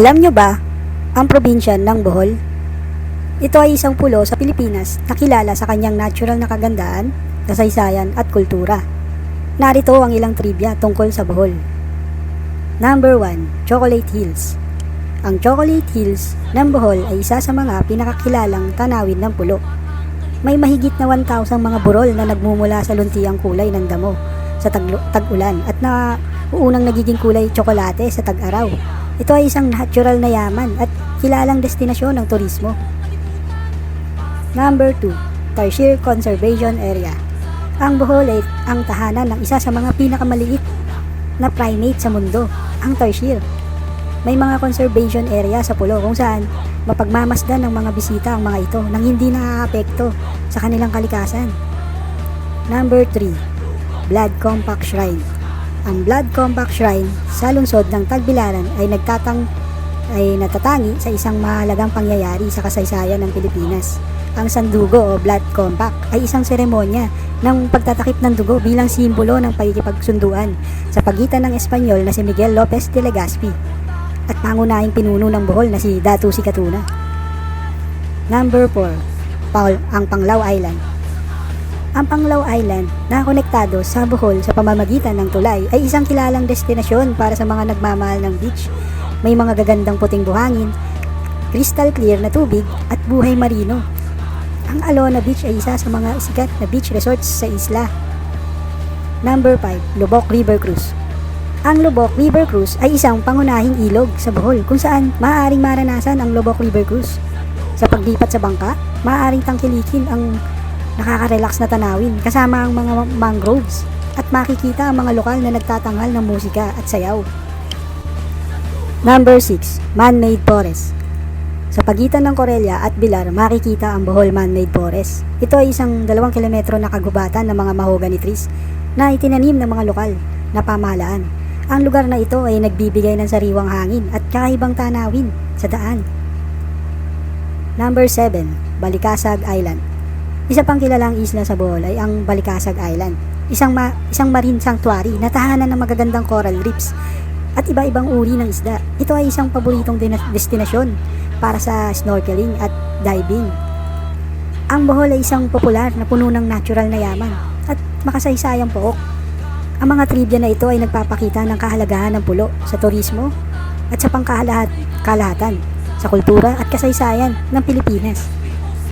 Alam nyo ba ang probinsya ng Bohol? Ito ay isang pulo sa Pilipinas na kilala sa kanyang natural na kagandaan, kasaysayan at kultura. Narito ang ilang trivia tungkol sa Bohol. Number 1, Chocolate Hills. Ang Chocolate Hills ng Bohol ay isa sa mga pinakakilalang tanawin ng pulo. May mahigit na 1,000 mga burol na nagmumula sa luntiang kulay ng damo sa tag- tag-ulan at na unang nagiging kulay tsokolate sa tag-araw. Ito ay isang natural na yaman at kilalang destinasyon ng turismo. Number 2, Tarsier Conservation Area. Ang Bohol ay ang tahanan ng isa sa mga pinakamaliit na primate sa mundo, ang tarsier. May mga conservation area sa pulo kung saan mapagmamasdan ng mga bisita ang mga ito nang hindi naaapekto sa kanilang kalikasan. Number 3, Blood Compact Shrine. Ang Blood Compact Shrine sa lungsod ng Tagbilaran ay nagtatang ay natatangi sa isang mahalagang pangyayari sa kasaysayan ng Pilipinas. Ang sandugo o blood compact ay isang seremonya ng pagtatakip ng dugo bilang simbolo ng pagkikipagsunduan sa pagitan ng Espanyol na si Miguel Lopez de Legazpi at pangunahing pinuno ng Bohol na si Datu Sikatuna. Number 4, Paul, ang Panglao Island. Ang Panglao Island na konektado sa Bohol sa pamamagitan ng tulay ay isang kilalang destinasyon para sa mga nagmamahal ng beach. May mga gagandang puting buhangin, crystal clear na tubig at buhay marino. Ang Alona Beach ay isa sa mga sikat na beach resorts sa isla. Number 5, Lubok River Cruise. Ang Lubok River Cruise ay isang pangunahing ilog sa Bohol kung saan maaaring maranasan ang Lubok River Cruise. Sa paglipat sa bangka, maaaring tangkilikin ang nakaka-relax na tanawin kasama ang mga mangroves at makikita ang mga lokal na nagtatanghal ng musika at sayaw. Number 6, Man-Made Forest. Sa pagitan ng Corelia at Bilar, makikita ang Bohol Man-Made Forest. Ito ay isang dalawang kilometro na kagubatan ng mga mahogany trees na itinanim ng mga lokal na pamahalaan. Ang lugar na ito ay nagbibigay ng sariwang hangin at kakaibang tanawin sa daan. Number 7, Balikasag Island. Isa pang kilalang isla sa Bohol ay ang Balikasag Island. Isang, ma- isang marine sanctuary na tahanan ng magagandang coral reefs at iba-ibang uri ng isda. Ito ay isang paboritong destinasyon para sa snorkeling at diving. Ang Bohol ay isang popular na puno ng natural na yaman at makasaysayang pook. Ang mga trivia na ito ay nagpapakita ng kahalagahan ng pulo sa turismo at sa pangkalahatan sa kultura at kasaysayan ng Pilipinas.